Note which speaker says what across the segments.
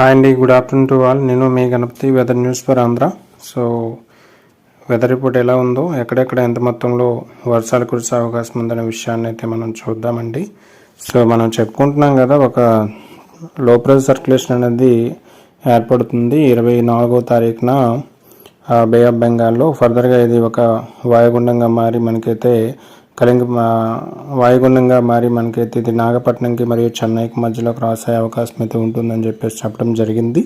Speaker 1: Hi అండి good afternoon to all నేను మీ Ganapati weather news for Andhra so weather report ఎలా ఉందో ఎక్కడెక్కడ ఎంత మొత్తంలో వర్షాలు కురిసే అవకాశం ఉందనే విషయాన్ని అయితే మనం చూద్దామండి సో మనం చెప్పుకుంటున్నాం కదా ఒక లో ప్రెషర్ సర్క్యులేషన్ అనేది ఏర్పడుతుంది. ఇరవై నాలుగో తారీఖున బే ఆఫ్ బెంగాల్లో ఫర్దర్గా ఇది ఒక వాయుగుండంగా మారి మనకైతే కలింగ వాయుగుండంగా మారి మనకైతే ఇది నాగపట్నంకి మరియు చెన్నైకి మధ్యలో క్రాస్ అయ్యే అవకాశం అయితే ఉంటుందని చెప్పేసి చెప్పడం జరిగింది.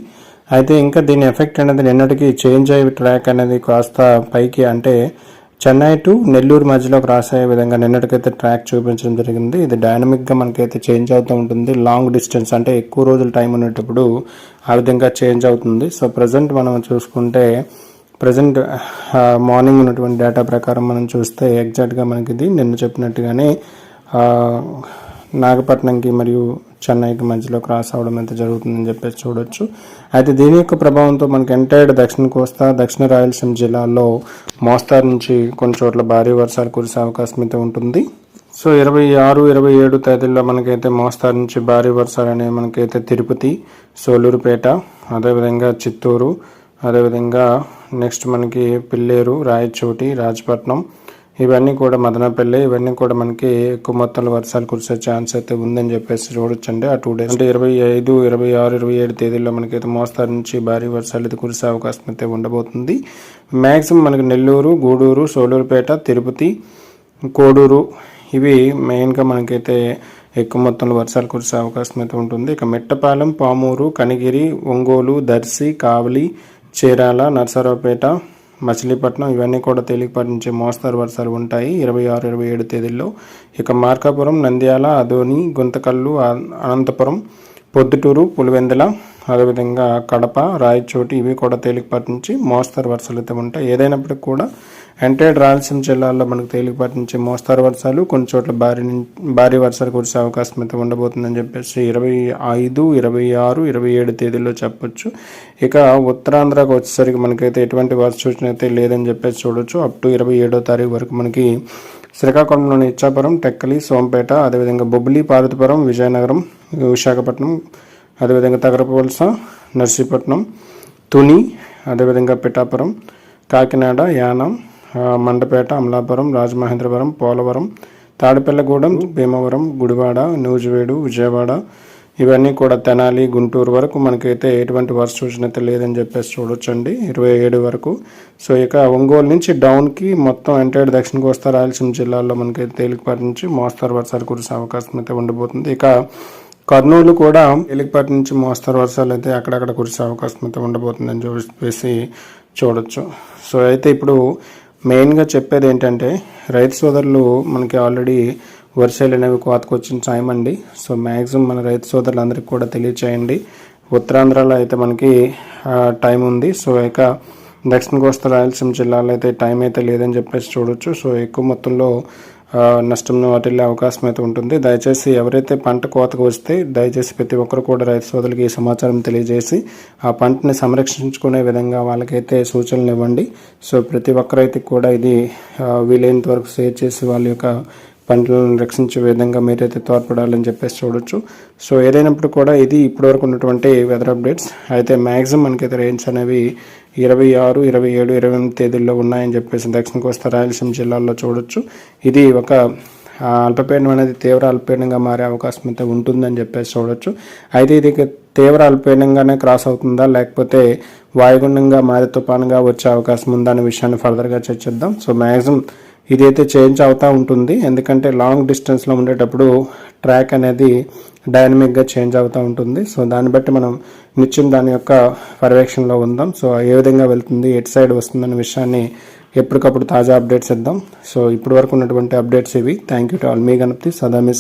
Speaker 1: అయితే ఇంకా దీని ఎఫెక్ట్ అనేది నిన్నటికి చేంజ్ అయ్యే ట్రాక్ అనేది కాస్త పైకి అంటే చెన్నై టు నెల్లూరు మధ్యలో క్రాస్ అయ్యే విధంగా నిన్నటికైతే ట్రాక్ చూపించడం జరిగింది. ఇది డైనమిక్గా మనకైతే చేంజ్ అవుతూ ఉంటుంది. లాంగ్ డిస్టెన్స్ అంటే ఎక్కువ రోజులు టైం ఉన్నప్పుడు ఆ విధంగా చేంజ్ అవుతుంది. సో ప్రజెంట్ మనం చూసుకుంటే ప్రజెంట్ మార్నింగ్ ఉన్నటువంటి డేటా ప్రకారం మనం చూస్తే ఎగ్జాక్ట్గా మనకి ఇది నిన్న చెప్పినట్టుగానే నాగపట్నంకి మరియు చెన్నైకి మధ్యలో క్రాస్ అవ్వడం అయితే జరుగుతుందని చెప్పేసి చూడొచ్చు. అయితే దీని యొక్క ప్రభావంతో మనకి ఎంటైర్డ్ దక్షిణ కోస్తా దక్షిణ రాయలసీమ జిల్లాలో మోస్తారు నుంచి కొన్ని చోట్ల భారీ వర్షాలు కురిసే అవకాశం అయితే ఉంటుంది. సో ఇరవై ఆరు ఇరవై ఏడు తేదీల్లో మనకైతే మోస్తారు నుంచి భారీ వర్షాలు అనేవి మనకైతే తిరుపతి సోలూరుపేట అదేవిధంగా చిత్తూరు అదేవిధంగా నెక్స్ట్ మనకి పిల్లేరు రాయచోటి రాజపట్నం ఇవన్నీ కూడా మదనపల్లి ఇవన్నీ కూడా మనకి ఎక్కువ మొత్తంలో వర్షాలు కురిసే ఛాన్స్ అయితే ఉందని చెప్పేసి చూడొచ్చండి. ఆ టూ డేస్ అంటే ఇరవై ఐదు ఇరవై ఆరు ఇరవై ఏడు తేదీల్లో మనకైతే మోస్తారు నుంచి భారీ వర్షాలు అయితే కురిసే అవకాశం అయితే ఉండబోతుంది. మ్యాక్సిమం మనకి నెల్లూరు గూడూరు సోలూరుపేట తిరుపతి కోడూరు ఇవి మెయిన్గా మనకైతే ఎక్కువ మొత్తంలో వర్షాలు కురిసే అవకాశం అయితే ఉంటుంది. ఇక మెట్టపాలెం పామూరు కనిగిరి ఒంగోలు దర్శి కావలి చీరాల నర్సరావుపేట మచిలీపట్నం ఇవన్నీ కూడా తేలికపాటి నుంచి మోస్తరు వర్షాలు ఉంటాయి. ఇరవై ఆరు ఇరవై ఏడు తేదీల్లో ఇక మార్కాపురం నంద్యాల అదోని గుంతకల్లు అనంతపురం పొద్దుటూరు పులివెందుల అదేవిధంగా కడప రాయచోటి ఇవి కూడా తేలికపాటి నుంచి మోస్తరు వర్షాలు అయితే ఉంటాయి. ఏదైనప్పటికీ కూడా ఎంటైర్ రాయలసీమ జిల్లాల్లో మనకు తేలికపాటి నుంచి మోస్తరు వర్షాలు కొన్ని చోట్ల భారీ భారీ వర్షాలు కురిసే అవకాశం అయితే ఉండబోతుందని చెప్పేసి ఇరవై ఐదు ఇరవై ఆరు ఇరవై ఏడు తేదీల్లో చెప్పొచ్చు. ఇక ఉత్తరాంధ్రకు వచ్చేసరికి మనకైతే ఎటువంటి వర్ష సూచన అయితే లేదని చెప్పేసి చూడొచ్చు. అప్ టు ఇరవై ఏడో తారీఖు వరకు మనకి శ్రీకాకుళంలోని ఇచ్చాపురం టెక్కలి సోంపేట అదేవిధంగా బొబ్బిలి పార్వతీపురం విజయనగరం విశాఖపట్నం అదేవిధంగా తగరపవలస నర్సీపట్నం తుని అదేవిధంగా పిఠాపురం కాకినాడ యానం మండపేట అమలాపురం రాజమహేంద్రవరం పోలవరం తాడిపల్లగూడెం భీమవరం గుడివాడ నూజివేడు విజయవాడ. ఇవన్నీ కూడా తెనాలి గుంటూరు వరకు మనకైతే ఎటువంటి వర్ష సూచన అయితే లేదని చెప్పేసి చూడొచ్చండి. ఇరవై ఏడు వరకు. సో ఇక ఒంగోలు నుంచి డౌన్కి మొత్తం ఎంటైర్ దక్షిణ కోస్తా రాయలసీమ జిల్లాల్లో మనకైతే తేలికపాటి నుంచి మోస్తారు వర్షాలు కురిసే అవకాశం అయితే ఉండబోతుంది ఇక కర్నూలు కూడా తేలికపాటి నుంచి మోస్తరు వర్షాలు అయితే అక్కడక్కడ కురిసే అవకాశం అయితే ఉండబోతుందని చెప్పేసి చూడొచ్చు. సో అయితే ఇప్పుడు మెయిన్గా చెప్పేది ఏంటంటే రైతు సోదరులు మనకి ఆల్రెడీ వర్షాలు అనేవి కోతకొచ్చిన టైం అండి. సో మ్యాక్సిమం మన రైతు సోదరులందరికీ కూడా తెలియచేయండి. ఉత్తరాంధ్రలో అయితే మనకి టైం ఉంది. సో ఇక దక్షిణ కోస్తా రాయలసీమ జిల్లాలో అయితే టైం అయితే లేదని చెప్పేసి చూడొచ్చు. సో ఎక్కువ మొత్తంలో నష్టం వాటిల్లే అవకాశం అయితే ఉంటుంది. దయచేసి ఎవరైతే పంట కోతకు వస్తే దయచేసి ప్రతి ఒక్కరు కూడా రైతు సోదరులకి ఈ సమాచారం తెలియజేసి ఆ పంటని సంరక్షించుకునే విధంగా వాళ్ళకైతే సూచనలు ఇవ్వండి. సో ప్రతి ఒక్కరైతే కూడా ఇది వీలైనంత వరకు షేర్ చేసి వాళ్ళ యొక్క పంటలను రక్షించే విధంగా మీరైతే తోడ్పడాలని చెప్పేసి చూడొచ్చు. సో ఏదైనప్పుడు కూడా ఇది ఇప్పటివరకు ఉన్నటువంటి వెదర్ అప్డేట్స్ అయితే మ్యాక్సిమం మనకైతే రేంజ్ అనేవి ఇరవై ఆరు ఇరవై ఏడు ఇరవై ఎనిమిది తేదీల్లో ఉన్నాయని చెప్పేసి దక్షిణ కోస్తా రాయలసీమ జిల్లాల్లో చూడొచ్చు. ఇది ఒక అల్పపీడనం అనేది తీవ్ర అల్పపీడనంగా మారే అవకాశం అయితే ఉంటుందని చెప్పేసి చూడొచ్చు. అయితే ఇది తీవ్ర అల్పపీడనంగానే క్రాస్ అవుతుందా? లేకపోతే వాయుగుండంగా మారే తుపానుగా వచ్చే అవకాశం ఉందా? అనే విషయాన్ని ఫర్దర్గా చర్చిద్దాం. సో మ్యాక్సిమం ఇదైతే చేంజ్ అవుతూ ఉంటుంది. ఎందుకంటే లాంగ్ డిస్టెన్స్లో ఉండేటప్పుడు ట్రాక్ అనేది డైనమిక్గా చేంజ్ అవుతూ ఉంటుంది. సో దాన్ని బట్టి మనం నిత్యం దాని యొక్క పర్యవేక్షణలో ఉందాం. సో ఏ విధంగా వెళ్తుంది ఎటు సైడ్ వస్తుందనే విషయాన్ని ఎప్పటికప్పుడు తాజా అప్డేట్స్ ఇద్దాం. సో ఇప్పటి వరకు ఉన్నటువంటి అప్డేట్స్ ఇవి. Thank you to all. మీ గణపతి సదా మీ